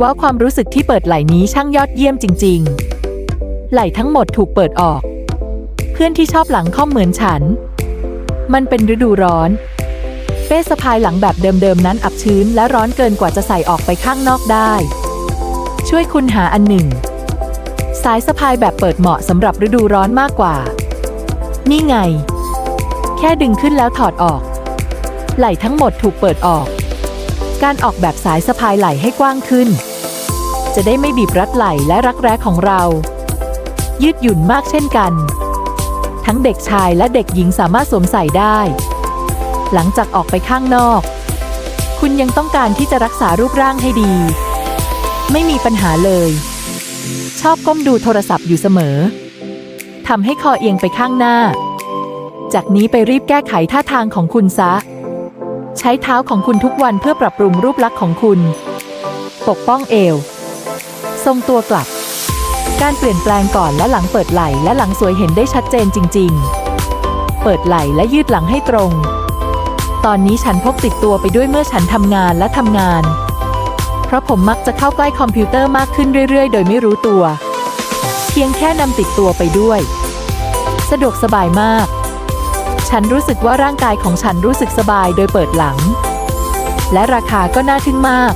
ว้าวความรู้สึกที่เปิดไหล่นี้ช่างยอดเยี่ยมจริง ๆ ไหล่ทั้งหมดถูกเปิดออก เพื่อนที่ชอบหลังค่อมเหมือนฉัน มันเป็นฤดูร้อน เป้สะพายหลังแบบเดิมๆนั้นอับชื้นและร้อนเกินกว่าจะใส่ออกไปข้างนอกได้ ช่วยคุณหาอันหนึ่ง สายสะพายแบบเปิดเหมาะสำหรับฤดูร้อนมากกว่า นี่ไง แค่ดึงขึ้นแล้วถอดออก ไหล่ทั้งหมดถูกเปิดออก การออกแบบสายสะพายไหล่ให้กว้างขึ้น จะได้ไม่บีบรัดไหล่และรักแร้ของเรา ยืดหยุ่นมากเช่นกัน ทั้งเด็กชายและเด็กหญิงสามารถสวมใส่ได้ หลังจากออกไปข้างนอก คุณยังต้องการที่จะรักษารูปร่างให้ดี ไม่มีปัญหาเลย ชอบก้มดูโทรศัพท์อยู่เสมอทำให้คอเอียงไปข้างหน้า จากนี้ไปรีบแก้ไขท่าทางของคุณซะ ใช้เท้าของคุณทุกวันเพื่อปรับปรุงรูปลักษณ์ของคุณ ปกป้องเอว ทรงตัวกลับ การเปลี่ยนแปลงก่อนและหลังเปิดไหล่และหลังสวยเห็นได้ชัดเจนจริง ๆ เปิดไหล่และยืดหลังให้ตรง ตอนนี้ฉันพกติดตัวไปด้วยเมื่อฉันทำงานและทำงาน เพราะผมมักจะเข้าใกล้คอมพิวเตอร์มากขึ้นเรื่อย ๆ โดยไม่รู้ตัว เพียงแค่นำติดตัวไปด้วย สะดวกสบายมาก ฉันรู้สึกว่าร่างกายของฉันรู้สึกสบายโดยเปิดหลัง และราคาก็น่าทึ่งมาก